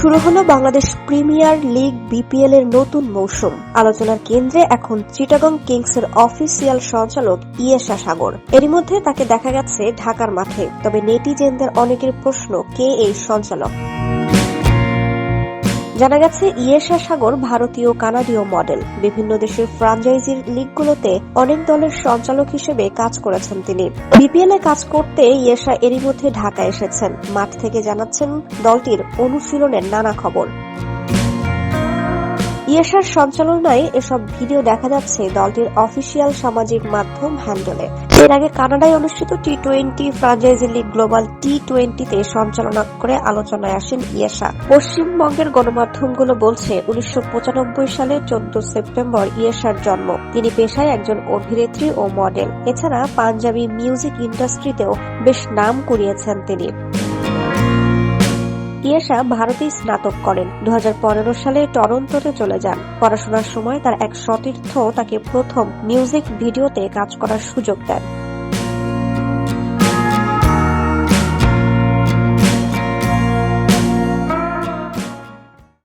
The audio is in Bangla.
শুরু হলো বাংলাদেশ প্রিমিয়ার লিগ বিপিএল এর নতুন মৌসুম। আলোচনার কেন্দ্রে এখন চিটাগং কিংস এর অফিসিয়াল সঞ্চালক ইয়েশা সাগর। এরই মধ্যে তাকে দেখা গেছে ঢাকার মাঠে। তবে নেটিজেনদের অনেকের প্রশ্ন, কে এই সঞ্চালক? জানা গেছে, ইয়েশা সাগর ভারতীয় কানাডীয় মডেল। বিভিন্ন দেশের ফ্রাঞ্চাইজির লিগগুলোতে অনেক দলের সঞ্চালক হিসেবে কাজ করেছেন তিনি। বিপিএল এ কাজ করতে ইয়েশা এরই মধ্যে ঢাকা এসেছেন। মাঠ থেকে জানাচ্ছেন দলটির অনুশীলনের নানা খবর। ইয়েশার সঞ্চালনায় এসব ভিডিও দেখা যাচ্ছে দলটির অফিসিয়াল সামাজিক মাধ্যম হ্যান্ডেলে। এর আগে কানাডায় অনুষ্ঠিত T twenty franchise league global T টোয়েন্টিতে সঞ্চালনা করে আলোচনায় আসেন ইয়েশা পশ্চিমবঙ্গের গণমাধ্যমগুলো বলছে, উনিশশো পঁচানব্বই সালে চোদ্দ সেপ্টেম্বর ইয়েশার জন্ম। তিনি পেশায় একজন অভিনেত্রী ও মডেল। এছাড়া পাঞ্জাবি মিউজিক ইন্ডাস্ট্রিতেও বেশ নাম কুড়িয়েছেন তিনি। ইয়েশা ভারতেই স্নাতক করেন। দু হাজার পনেরো সালে টরন্টোতে চলে যান। পড়াশোনার সময় তার এক সতীর্থ তাকে প্রথম মিউজিক ভিডিওতে কাজ করার সুযোগ দেন।